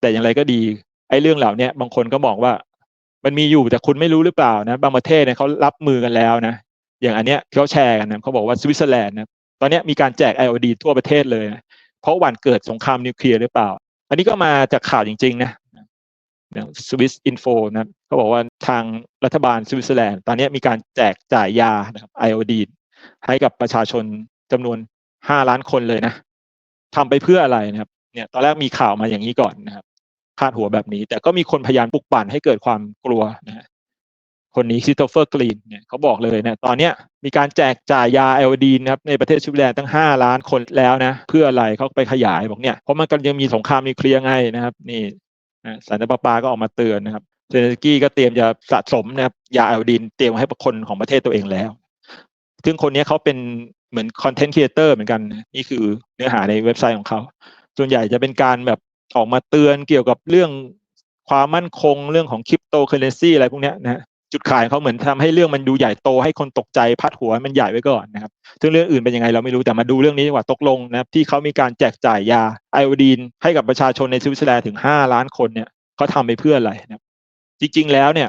แต่อย่างไรก็ดีไอ้เรื่องเหล่านี้บางคนก็มองว่า มันมีอยู่แต่คุณไม่รู้หรือเปล่านะ บางประเทศเนี่ยเขารับมือกันแล้วนะ อย่างอันเนี้ยเขาแชร์กันนะเขาบอกว่าสวิตเซอร์แลนด์นะตอนนี้มีการแจกไอโอดีทั่วประเทศเลยนะเพราะหวั่นเกิดสงครามนิวเคลียร์หรือเปล่า อันนี้ก็มาจากข่าวจริง ๆ นะสวิสอินโฟนะเขาบอกว่าทางรัฐบาลสวิตเซอร์แลนด์ตอนนี้มีการแจกจ่ายยานะครับไอโอดีให้กับประชาชนจำนวนห้าล้านคนเลยนะทำไปเพื่ออะไรนะครับ เนี่ยตอนแรกมีข่าวมาอย่างนี้ก่อนนะครับ พาดหัวแบบนี้ แต่ก็มีคนพยายามปลุกปั่นให้เกิดความกลัวนะฮะคนนี้ซิโตเฟอร์กรีนเนี่ยเขาบอกเลยนะตอนเนี้ยมีการแจกจ่ายยาไอโอดีนนะครับในประเทศสวิตเซอร์แลนด์ตั้ง 5 ล้านคนแล้วนะ เพื่ออะไรเขาไปขยายบอกเนี่ยเพราะมันก็ยังมีสงครามนิวเคลียร์ไงนะครับ นี่สารปาปาก็ออกมาเตือนนะครับเซนสกี้ก็เตรียมจะสะสมนะครับยาไอโอดีนเตรียมให้คนของประเทศตัวเองแล้ว ซึ่งคนนี้เขาเป็นเหมือนคอนเทนต์ครีเอเตอร์เหมือนกัน นี่คือเนื้อหาในเว็บไซต์ของเขา ส่วนใหญ่จะเป็นการแบบ ออกมาเตือนเกี่ยวกับเรื่องความมั่นคงเรื่องของคริปโตเคอเรนซีอะไรพวกนี้นะจุดขายเขาเหมือนทำให้เรื่องมันดูใหญ่โตให้คนตกใจพัดหัวมันใหญ่ไว้ก่อนนะครับซึ่งเรื่องอื่นเป็นยังไงเราไม่รู้แต่มาดูเรื่องนี้ดีกว่าตกลงนะครับที่เขามีการแจกจ่ายยาไอโอดีน ให้กับประชาชนในสวิตเซอร์แลนด์ถึง 5 ล้านคนเนี่ยเขาทำไปเพื่ออะไรนะจริงๆแล้วเนี่ย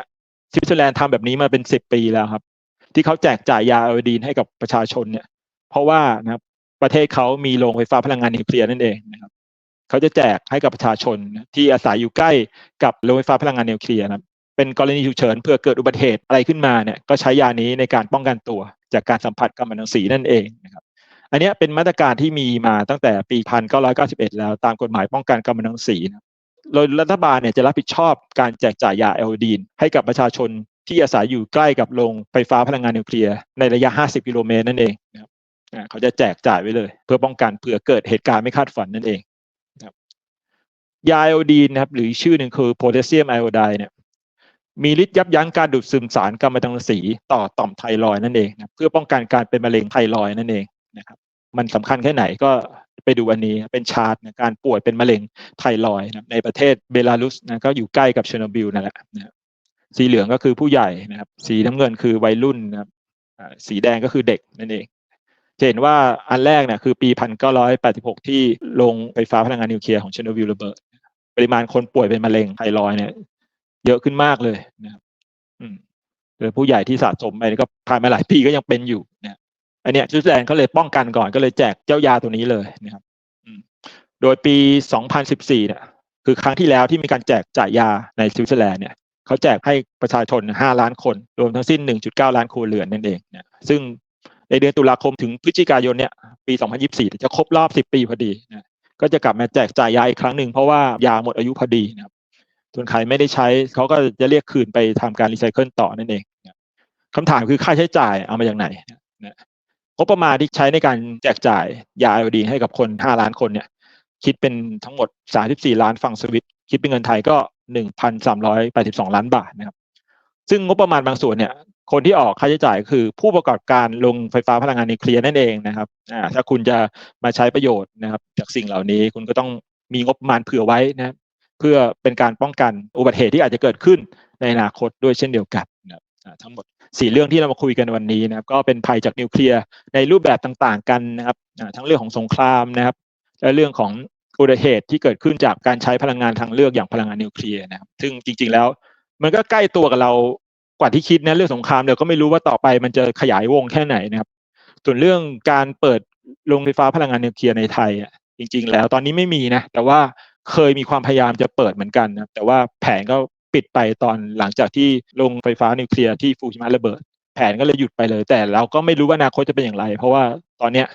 สวิตเซอร์แลนด์ทำแบบนี้มาเป็น 10 ปีแล้วครับ ที่เขาแจกจ่ายยาไอโอดีนให้กับประชาชนเนี่ย เพราะว่านะครับประเทศเขามีโรงไฟฟ้าพลังงานนิวเคลียร์นั่นเองนะครับ เขาจะแจกให้กับประชาชนที่อาศัยอยู่ใกล้กับโรงไฟฟ้าพลังงานนิวเคลียร์นะครับเป็นกรณีฉุกเฉินเพื่อเกิดอุบัติเหตุอะไรขึ้นมาเนี่ยก็ใช้ยานี้ในการป้องกันตัว จากการสัมผัสกัมมันตรังสีนั่นเองนะครับอันนี้เป็นมาตรการที่มีมาตั้งแต่ปี 1991 แล้วตามกฎหมายป้องกันกัมมันตรังสีนะโดยรัฐบาลเนี่ยจะรับผิดชอบการแจกจ่ายยาเอลดีนให้กับประชาชนที่อาศัยอยู่ใกล้กับโรงไฟฟ้าพลังงานนิวเคลียร์ในระยะ 50 กิโลเมตรนั่นเองนะครับเขาจะแจกจ่ายไว้เลย เพื่อป้องกันเผื่อเกิดเหตุการณ์ไม่คาดฝันนั่นเอง ยาไอโอดีนนะครับหรือชื่อหนึ่งคือโพแทสเซียมไอโอไดเนี่ยมีฤทธิ์ยับยั้งการดูดซึมสารกัมมันตรังสีต่อต่อมไทรอยนั่นเองนะเพื่อป้องกันการเป็นมะเร็งไทรอยนั่นเองนะครับมันสำคัญแค่ไหนก็ไปดูอันนี้เป็นชาร์ตนะการป่วยเป็นมะเร็งไทรอยนะในประเทศเบลารุสนะก็อยู่ใกล้กับเชอร์โนบิลนั่นแหละนะสีเหลืองก็คือผู้ใหญ่นะครับ สีน้ำเงินคือวัยรุ่นนะครับสีแดงก็คือเด็กนั่นเองจะเห็นว่าอันแรกเนี่ยคือปี 1986 ที่โรงไฟฟ้าพลังงานนิวเคลียร์ของเชอร์โนบิลระเบิด ริมาณคนป่วยเป็นมะเร็งไทรอยเนี่ยเยอะขึ้นมากเลยนะครับอืมโดยผู้ใหญ่ที่สะสมไปก็ผ่านมาหลายปีก็ยังเป็นอยู่นะอันเนี้ยสวิตเซอร์แลนด์ก็เลยป้องกันก่อนก็เลยแจกเจ้ายาตัวนี้เลยนะครับโดยปี 2014 เนี่ย คือครั้งที่แล้วที่มีการแจกจ่ายยาในสวิตเซอร์แลนด์เนี่ยเขาแจกให้ประชาชน 5 ล้านคน รวมทั้งสิ้น 1.9 ล้านครัวเรือนนั่นเองเนะซึ่งในเดือนตุลาคมถึงพฤศจิกายนเนี่ยปี 2024 จะครบรอบ 10 ปีพอดีนะ ก็จะกลับมาแจกจ่ายยาอีกครั้งหนึ่งเพราะว่ายาหมดอายุพอดีนะครับส่วนใครไม่ได้ใช้เขาก็จะเรียกคืนไปทำการรีไซเคิลต่อนั่นเองคำถามคือค่าใช้จ่ายเอามาจากไหนงบประมาณที่ใช้ในการแจกจ่ายยาไอโอดีให้กับคน 5 ล้านคนเนี่ย คิดเป็นทั้งหมด 34 ล้านฝั่งสวิตคิดเป็นเงินไทยก็ 1,382 ล้านบาทนะครับ ซึ่งงบประมาณบางส่วนเนี่ย คนที่ออกค่าใช้จ่ายคือผู้ประกอบการลงไฟฟ้าพลังงานนิวเคลียร์นั่นเองนะครับอ่าถ้าคุณจะมาใช้ประโยชน์นะครับ จากสิ่งเหล่านี้คุณก็ต้องมีงบประมาณเผื่อไว้นะเพื่อเป็นการป้องกันอุบัติเหตุที่อาจจะเกิดขึ้นในอนาคตด้วยเช่นเดียวกันนะครับทั้งหมดสี่เรื่องที่เรามาคุยกันวันนี้นะครับ ก็เป็นภัยจากนิวเคลียร์ในรูปแบบต่างๆ กันนะครับทั้งเรื่องของสงครามนะครับและเรื่องของอุบัติเหตุที่เกิดขึ้นจากการใช้พลังงานทางเลือกอย่างพลังงานนิวเคลียร์นะครับ ซึ่งจริงๆแล้ว มันก็ใกล้ตัวกับเรา กว่าที่คิดนะเรื่องสงครามเดี๋ยวก็ไม่รู้ว่าต่อไปมันจะขยายวงแค่ไหนนะครับ ส่วนเรื่องการเปิดโรงไฟฟ้าพลังงานนิวเคลียร์ในไทยอะจริง ๆ แล้วตอนนี้ไม่มีนะ แต่ว่าเคยมีความพยายามจะเปิดเหมือนกันนะแต่ว่าแผนก็ปิดไปตอนหลังจากที่โรงไฟฟ้านิวเคลียร์ที่ฟูจิมะระเบิด แผนก็เลยหยุดไปเลย แต่เราก็ไม่รู้ว่าอนาคตจะเป็นอย่างไร เพราะว่าตอนเนี้ย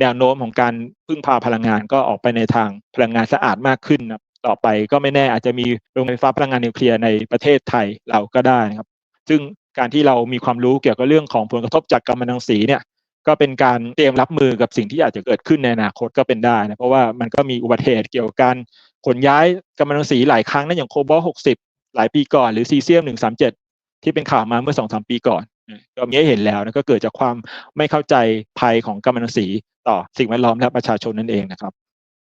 แนวโน้มของการพึ่งพาพลังงานก็ออกไปในทางพลังงานสะอาดมากขึ้นนะต่อไปก็ไม่แน่อาจจะมีโรงไฟฟ้าพลังงานนิวเคลียร์ในประเทศไทยเราก็ได้นะครับ ซึ่งการที่เรามีความรู้เกี่ยวกับเรื่องของผลกระทบจากกัมมันตรังสีเนี่ยก็เป็นการเตรียมรับมือกับสิ่งที่อาจจะเกิดขึ้นในอนาคตก็เป็นได้นะเพราะว่ามันก็มีอุบัติเหตุเกี่ยวกับการขนย้ายกัมมันตรังสีหลายครั้งนะอย่างโคบอล60 หลายปีก่อนหรือซีเซียม 137 ที่เป็นข่าวมาเมื่อ 2-3 ปีก่อนก็มีให้เห็นแล้วนะก็เกิดจากความไม่เข้าใจภัยของกัมมันตรังสีต่อสิ่งแวดล้อมและประชาชนนั่นเองนะครับ